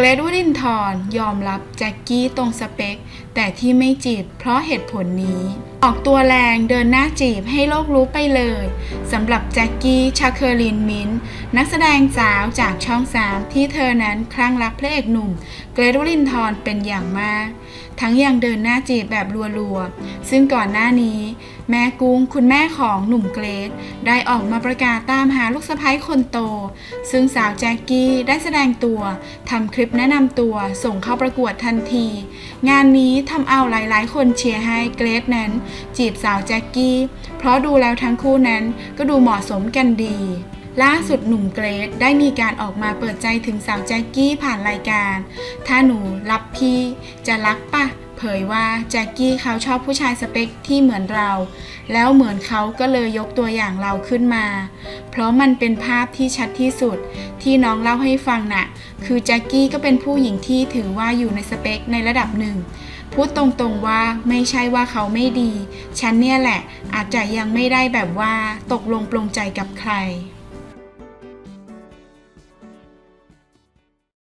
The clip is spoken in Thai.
เกรทวรินทร์ยอมรับแจ็คกี้ตรงสเปค แต่ที่ไม่จีบเพราะเหตุผลนี้ ออกตัวแรงเดินหน้าจีบให้โลกรู้ไปเลยสำหรับแจ็คกี้ชาเคอรินมินท์นักแสดงสาวจากช่องสามที่เธอนั้นคลั่งรักพระเอกหนุ่ม เกรทวรินทร์เป็นอย่างมาก ทั้งยังเดินหน้าจีบแบบรัวๆ ซึ่งก่อนหน้านี้ แม่กุ้งคุณแม่ของหนุ่มเกรทได้ออกมาประกาศตามหาลูกสะใภ้คนโต ซึ่งสาวแจ็คกี้ได้แสดงตัวทำคลิปแนะนำตัวส่งเข้าประกวดทันที งานนี้ทำเอาหลายๆ คนเชียร์ให้เกรทนั้น จีบสาวแจ็คกี้ เพราะดูแล้วทั้งคู่นั้นก็ดูเหมาะสมกันดีล่าสุดหนุ่มเกรทได้มีการออกมาเปิดใจถึงสาวแจ็คกี้ผ่านรายการ ถ้าหนูรับพี่จะรักปะ เผยว่าแจ็คกี้เขาชอบผู้ชายสเปคที่เหมือนเรา แล้วเหมือนเขาก็เลยยกตัวอย่างเราขึ้นมา เพราะมันเป็นภาพที่ชัดที่สุด ที่น้องเล่าให้ฟังน่ะ คือแจ็คกี้ก็เป็นผู้หญิงที่ถือว่าอยู่ในสเปคในระดับหนึ่ง พูดตรงๆว่าไม่ใช่ว่าเขาไม่ดี ฉันเนี่ยแหละอาจจะยังไม่ได้แบบว่าตกลงปลงใจกับใคร